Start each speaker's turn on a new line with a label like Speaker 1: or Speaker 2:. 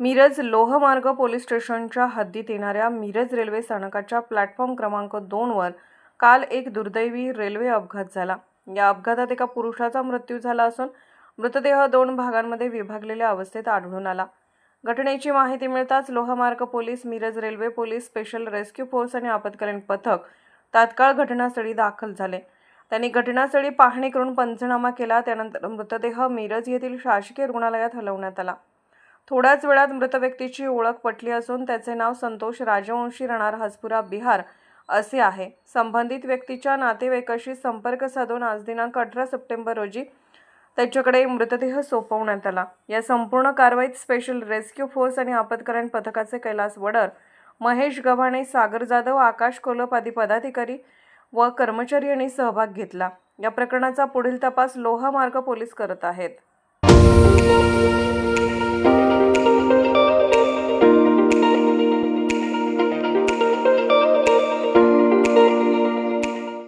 Speaker 1: मिरज लोहमार्ग पोलीस स्टेशनच्या हद्दीत येणाऱ्या मिरज रेल्वे स्थानकाच्या प्लॅटफॉर्म क्रमांक दोनवर काल एक दुर्दैवी रेल्वे अपघात झाला. या अपघातात एका पुरुषाचा मृत्यू झाला असून मृतदेह दोन भागांमध्ये विभागलेल्या अवस्थेत आढळून आला. घटनेची माहिती मिळताच लोहमार्ग police Miraj railway police special rescue force आणि आपत्कालीन पथक तात्काळ घटनास्थळी दाखल झाले. त्यांनी घटनास्थळी पाहणी करून पंचनामा केला. त्यानंतर मृतदेह मिरज येथील शासकीय रुग्णालयात हलवण्यात आला. थोड्याच वेळात मृत व्यक्तीची ओळख पटली असून त्याचे नाव संतोष राजवंशी राहणार हसपुरा बिहार असे आहे. संबंधित व्यक्तीच्या नातेवाईकाशी संपर्क साधून आज दिनांक अठरा सप्टेंबर रोजी त्याच्याकडे मृतदेह सोपवण्यात आला. या संपूर्ण कारवाईत स्पेशल रेस्क्यू फोर्स आणि आपत्कालीन पथकाचे कैलास वडर महेश गव्हाणे सागर जाधव आकाश कोलप आदी पदाधिकारी व कर्मचारी यांनी सहभाग घेतला. या प्रकरणाचा पुढील तपास लोहमार्ग पोलीस करत आहेत.